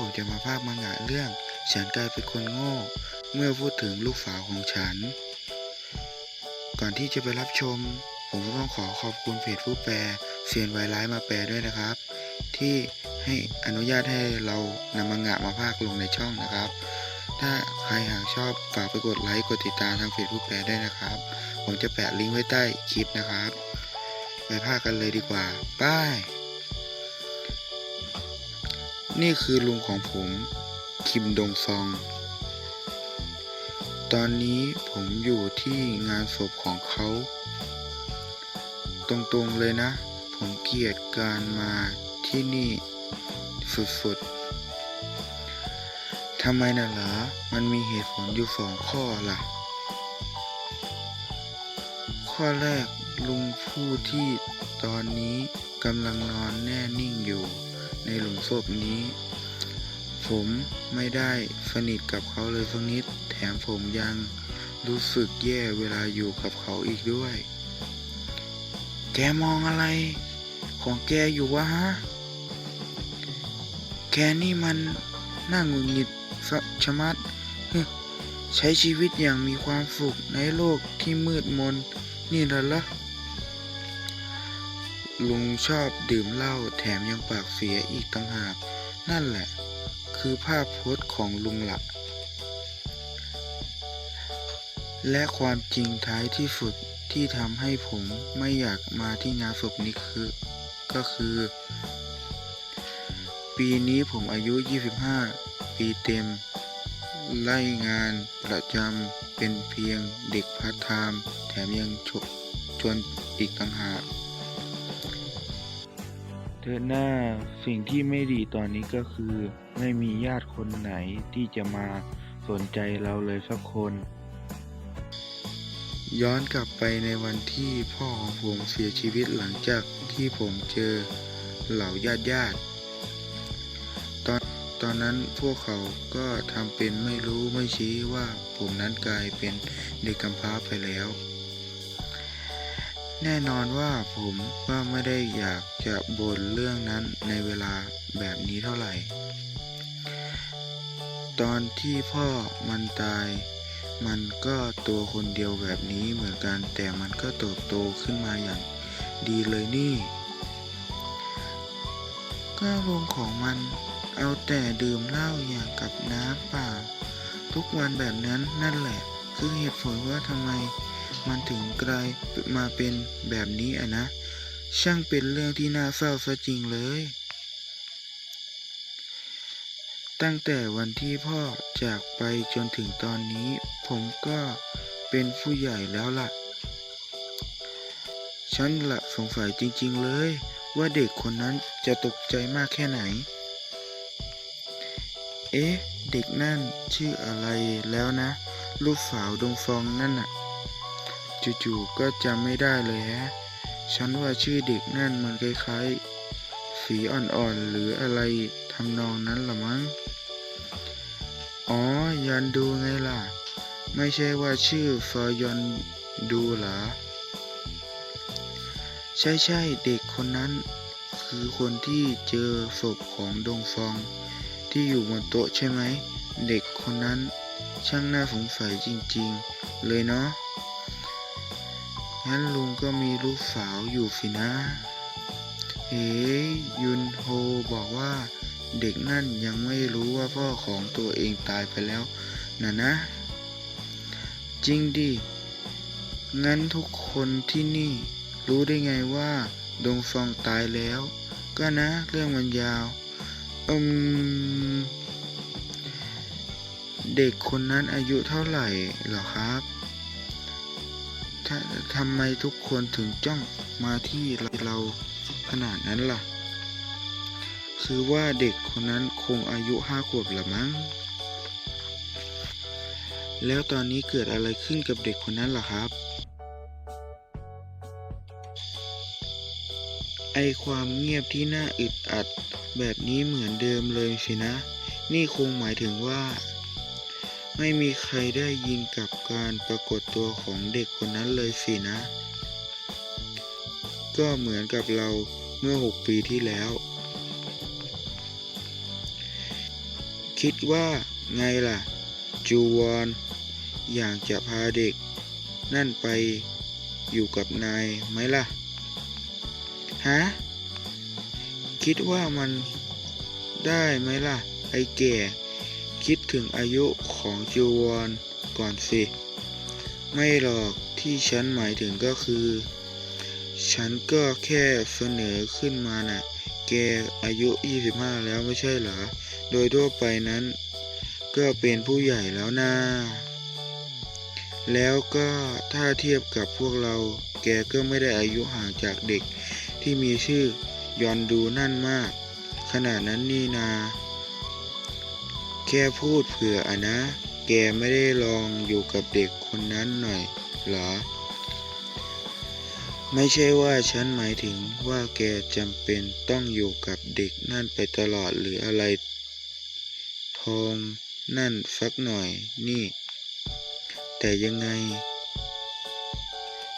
ผมจะมาภาคมังงะเรื่อง ฉันกลายเป็นคนโง่ เมื่อพูดถึงลูกสาวของฉัน ก่อนที่จะไปรับชม ผมก็ต้องขอขอบคุณเพจผู้แปลเซียนไวร้ายมาแปลด้วยนะครับ ที่ให้อนุญาตให้เรานำมังงะมาภาคลงในช่องนะครับ ถ้าใครหากชอบฝากไปกดไลค์กดติดตามทางเพจผู้แปลด้วยนะครับ ผมจะแปะลิงก์ไว้ใต้คลิปนะครับ ไปภาคกันเลยดีกว่าไป้าย นี่คือลุงของผม คิมดงซอง ตอนนี้ผมอยู่ที่งานศพของเขา ตรงๆเลยนะ ผมเกลียดการมาที่นี่สุดๆ ทำไมน่ะหรอมันมีเหตุผลอยู่สองข้อล่ะ ข้อแรกลุงผู้ที่ตอนนี้กำลังนอนแน่นิ่งอยู่ ในหลุมศพนี้ ผมไม่ได้สนิทกับเขาเลยสักนิด แถมผมยังรู้สึกแย่เวลาอยู่กับเขาอีกด้วย แกมองอะไร ของแกอยู่วะฮะ แกนี่มันน่าหงุดหงิดสะชะมัด ใช้ชีวิตอย่างมีความสุขในโลกที่มืดมนนี่เหรอละ ลุงชอบดื่มเหล้าแถมยังปากเสียอีกต่างหาก นั่นแหละ คือภาพพจน์ของลุงหละ และความจริงท้ายที่สุดที่ทำให้ผมไม่อยากมาที่งานศพนี้คือ ก็คือ ปีนี้ผมอายุ 25 ปีเต็ม ไล่งานประจำเป็นเพียงเด็กพาร์ทไทม์แถมยังชกจนอีกต่างหาก เธอหน้าสิ่งที่ไม่ดีตอนนี้ก็คือ ไม่มีญาติคนไหนที่จะมาสนใจเราเลยสักคน ย้อนกลับไปในวันที่พ่อของผมเสียชีวิตหลังจากที่ผมเจอเหล่าญาติญาติๆตอนตอนนั้นพวกเขาก็ทำเป็นไม่รู้ไม่ชี้ว่าผมนั้นกลายเป็นเด็กกำพร้าไปแล้ว แน่นอนว่าผมก็ไม่ได้อยากจะบ่นเรื่องนั้นในเวลาแบบนี้เท่าไหร่ ตอนที่พ่อมันตาย มันก็ตัวคนเดียวแบบนี้เหมือนกัน แต่มันก็เติบโตขึ้นมาอย่างดีเลยนี่ ก็ลุงของมันเอาแต่ดื่มเหล้าอย่างกับน้ำเปล่า ทุกวันแบบนั้นนั่นแหละ คือเหตุผลว่าทำไม มันถึงกลายมาเป็นแบบนี้อะนะ ช่างเป็นเรื่องที่น่าเศร้าซะจริงเลย ตั้งแต่วันที่พ่อจากไปจนถึงตอนนี้ ผมก็เป็นผู้ใหญ่แล้วล่ะ ฉันละสงสัยจริง ๆ เลย ว่าเด็กคนนั้นจะตกใจมากแค่ไหน เอ๊ะ เด็กนั่นชื่ออะไรแล้วนะ ลูกสาวดงฟองนั่นน่ะ จู่ๆก็จำไม่ได้เลยฮะ ฉันว่าชื่อเด็กนั่นมันคล้ายๆ สีอ่อนๆ หรืออะไรทำนองนั้นละมั้ง อ๋อ ยันดูไงล่ะ ไม่ใช่ว่าชื่อฟอยอนดูเหรอใช่ใช่ๆ เด็กคนนั้นคือคนที่เจอศพของดงฟอง ที่อยู่บนโต๊ะใช่ไหม เด็กคนนั้นช่างน่าสงสัยจริงๆ เลยเนาะ งั้นลุงก็มีลูกสาวอยู่สินะเฮ้ยยุนโฮบอกว่าเด็กนั่นยังไม่รู้ว่าพ่อของตัวเองตายไปแล้วนะนะ จริงดิ งั้นทุกคนที่นี่รู้ได้ไงว่าดงฟองตายแล้ว ก็นะเรื่องมันยาวอืมเด็กคนนั้นอายุเท่าไหร่เหรอครับ ทำไมทุกคนถึงจ้องมาที่เราขนาดนั้นล่ะ คือว่าเด็กคนนั้นคงอายุห้าขวบละมั้ง แล้วตอนนี้เกิดอะไรขึ้นกับเด็กคนนั้นล่ะครับ ไอความเงียบที่น่าอึดอัดแบบนี้เหมือนเดิมเลยสินะ นี่คงหมายถึงว่า ไม่มีใครได้ยินกับ การปรากฏตัวของเด็กคนนั้นเลยสินะ ก็เหมือนกับเราเมื่อหกปีที่แล้ว คิดว่าไงล่ะ จูวอน อยากจะพาเด็ก นั่นไปอยู่กับนายไหมล่ะ ฮะ คิดว่ามันได้ไหมล่ะ ไอ้แก่ คิดถึงอายุของจูวอน ก่อนสิ ไม่หรอกที่ฉันหมายถึงก็คือ ฉันก็แค่เสนอขึ้นมาน่ะ แกอายุ 25 แล้วไม่ใช่เหรอ โดยทั่วไปนั้น ก็เป็นผู้ใหญ่แล้วนะแล้วก็ถ้าเทียบกับพวกเราแกก็ไม่ได้อายุห่างจากเด็กที่มีชื่อยอนดูนั่นมาก ขนาดนั้นนี่นา แค่พูดเผื่ออะนะ แกไม่ได้ลองอยู่กับเด็กคนนั้นหน่อยเหรอ ไม่ใช่ว่าฉันหมายถึงว่าแกจำเป็นต้องอยู่กับเด็กนั่นไปตลอดหรืออะไร ทองนั่นสักหน่อยนี่ แต่ยังไง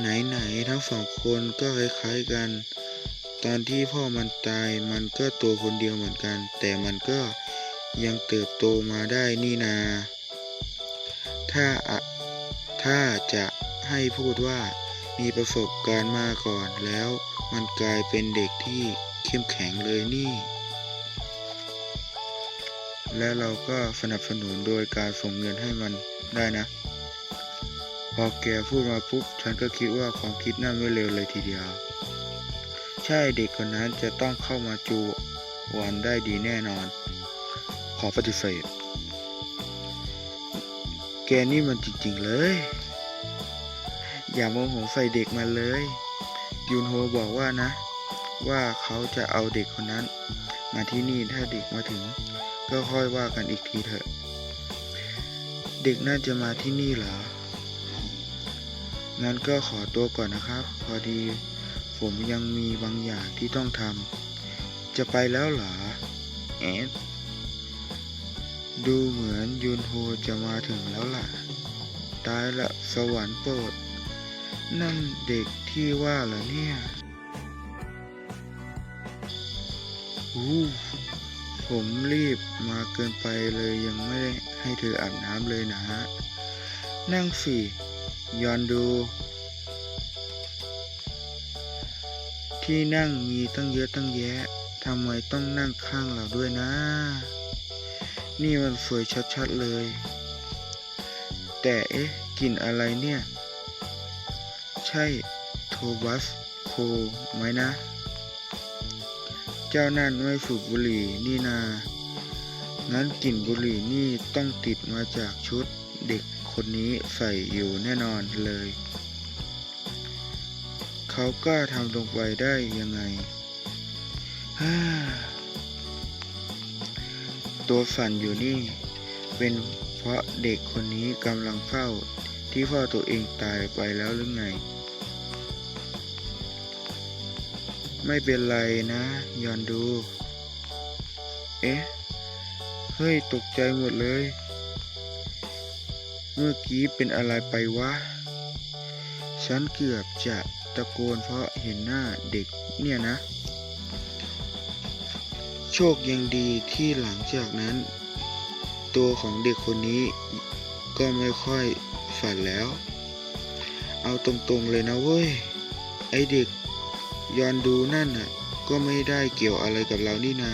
ไหนๆทั้งสองคนก็คล้ายๆกัน ตอนที่พ่อมันตายมันก็ตัวคนเดียวเหมือนกัน แต่มันก็ยังเติบโตมาได้นี่นา ถ้าอะถ้าจะให้พูดว่ามีประสบการณ์มาก่อนแล้วมันกลายเป็นเด็กที่เข้มแข็งเลยนี่ และเราก็สนับสนุนโดยการส่งเงินให้มันได้นะ พอแกพูดมาปุ๊บฉันก็คิดว่าความคิดนั่นไม่เร็วเลยทีเดียว ใช่เด็กคนนั้นจะต้องเข้ามาจูวันได้ดีแน่นอน ขอปฏิเสธ แกนี่มันจริงๆเลย อย่าโมโหใส่เด็กมันเลย ยุนโฮบอกว่านะ ว่าเขาจะเอาเด็กคนนั้น มาที่นี่ถ้าเด็กมาถึง ก็ค่อยว่ากันอีกทีเถอะ เด็กน่าจะมาที่นี่เหรอ งั้นก็ขอตัวก่อนนะครับ พอดี ผมยังมีบางอย่างที่ต้องทำจะไปแล้วเหรอแอด ดูเหมือนยุนโฮจะมาถึงแล้วล่ะ ตายละสวรรค์โปรด นั่นเด็กที่ว่าเหรอเนี่ย อู้ผมรีบมาเกินไปเลยยังไม่ได้ให้เธออาบน้ำเลยนะฮะ นั่งสิย้อนดู ที่นั่งมีตั้งเยอะตั้งแยะทำไมต้องนั่งข้างเราด้วยนะ นี่มันสวยชัดๆเลย แต่เอ๊ะกลิ่นอะไรเนี่ย ใช่โทบัสโคไหมนะ เจ้านั่นไม่สูบบุหรี่นี่นา งั้นกลิ่นบุหรี่นี่ต้องติดมาจากชุดเด็กคนนี้ใส่อยู่แน่นอนเลย เขากล้าทำลงไปได้ยังไงฮ่า ตัวสั่นอยู่นี่ เป็นเพราะเด็กคนนี้กำลังเฝ้าที่พ่อตัวเองตายไปแล้วหรือไง ไม่เป็นไรนะ ยอนดู เอ๊ะ เฮ้ย ตกใจหมดเลย เมื่อกี้เป็นอะไรไปวะ ฉันเกือบจะตะโกนเพราะเห็นหน้าเด็กเนี่ยนะ โชคยังดีที่หลังจากนั้น ตัวของเด็กคนนี้ก็ไม่ค่อยฝันแล้ว เอาตรงๆเลยนะเว้ย ไอเด็กยอนดูนั่นน่ะ ก็ไม่ได้เกี่ยวอะไรกับเรานี่นา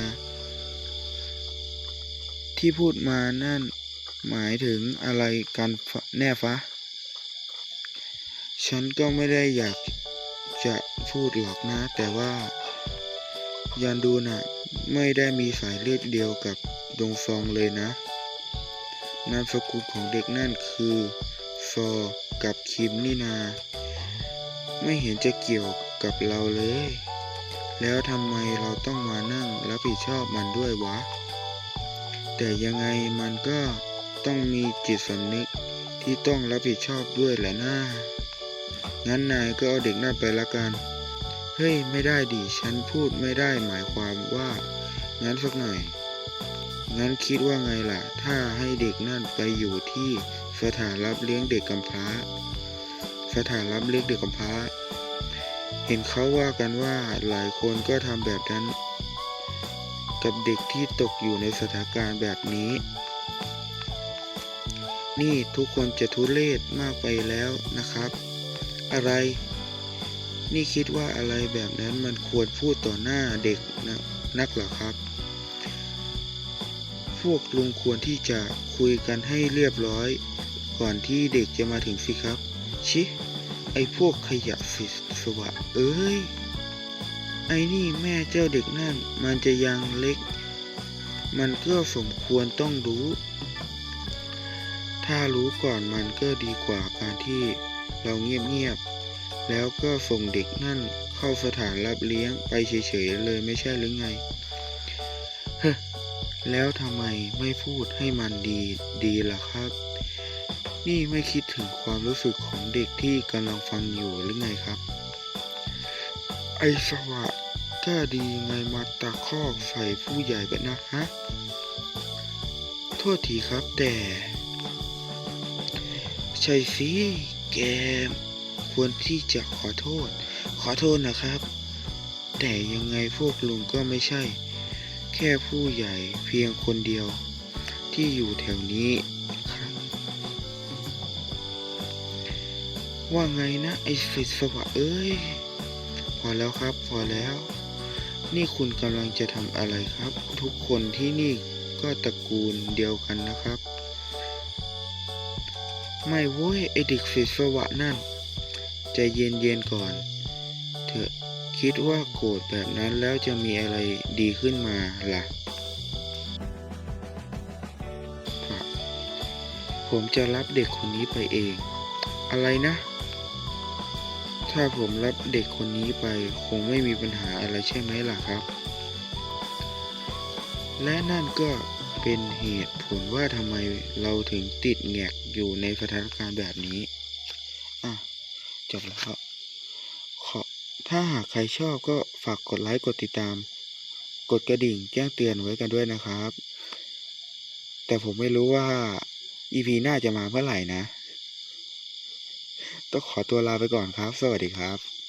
ที่พูดมานั่นหมายถึงอะไรกันแน่ฟะ ฉันก็ไม่ได้อยากจะพูดหรอกนะ แต่ว่ายอนดูน่ะ ไม่ได้มีสายเลือดเดียวกับดงฟองเลยนะ นามสกุลของเด็กนั่นคือฟอกับคิมนี่นา ไม่เห็นจะเกี่ยวกับเราเลย แล้วทำไมเราต้องมานั่งรับผิดชอบมันด้วยวะ แต่ยังไงมันก็ต้องมีจิตสำนึกที่ต้องรับผิดชอบด้วยแหละนะงั้นนายก็เอาเด็กนั่นไปละกัน ฮ้ยไม่ได้ดิฉันพูดไม่ได้หมายความว่า งั้นสักหน่อย งั้นคิดว่าไงล่ะ ถ้าให้เด็กนั่นไปอยู่ที่สถานรับเลี้ยงเด็กกำพร้า สถานรับเลี้ยงเด็กกำพร้า เห็นเขาว่ากันว่าหลายคนก็ทำแบบนั้น กับเด็กที่ตกอยู่ในสถานการณ์แบบนี้ นี่ทุกคนจะทุเลศมากไปแล้วนะครับ อะไร นี่คิดว่าอะไรแบบนั้นมันควรพูดต่อหน้าเด็กนะนักหรอครับ พวกลุงควรที่จะคุยกันให้เรียบร้อย ก่อนที่เด็กจะมาถึงสิครับ ชิ ไอพวกขยะสิสวะ เอ้ย ไอนี่แม่เจ้าเด็กนั่น มันจะยังเล็ก มันก็สมควรต้องรู้ ถ้ารู้ก่อนมันก็ดีกว่าการที่เราเงียบๆ แล้วก็ส่งเด็กนั่นเข้าสถานรับเลี้ยงไปเฉยๆเลยไม่ใช่หรือไง เฮ้แล้วทำไมไม่พูดให้มันดีดีล่ะครับ นี่ไม่คิดถึงความรู้สึกของเด็กที่กำลังฟังอยู่หรือไงครับ ไอสวะก็ดีไงมาตะคอกใส่ผู้ใหญ่แบบนะฮะ โทษทีครับแต่ ใช่สิแก ควรที่จะขอโทษ ขอโทษนะครับ แต่ยังไงพวกลุงก็ไม่ใช่ แค่ผู้ใหญ่เพียงคนเดียว ที่อยู่แถวนี้ครับว่าไงนะไอ้สิสวะเอ้ย พอแล้วครับ พอแล้ว นี่คุณกำลังจะทำอะไรครับ ทุกคนที่นี่ก็ตระกูลเดียวกันนะครับ ไม่โว้ยไอเด็กสิสวะนั่น ใจเย็นๆก่อน เถอะคิดว่าโกรธแบบนั้นแล้วจะมีอะไรดีขึ้นมาล่ะ ผมจะรับเด็กคนนี้ไปเอง อะไรนะ ถ้าผมรับเด็กคนนี้ไปคงไม่มีปัญหาอะไรใช่ไหมล่ะครับ และนั่นก็เป็นเหตุผลว่าทำไมเราถึงติดแงกอยู่ในสถานการณ์แบบนี้ จบแล้วครับขอถ้าหากใครชอบก็ฝากกดไลค์กดติดตาม กดกระดิ่งแจ้งเตือนไว้กันด้วยนะครับ แต่ผมไม่รู้ว่า EP หน้าจะมาเมื่อไหร่นะ ต้องขอตัวลาไปก่อนครับ สวัสดีครับ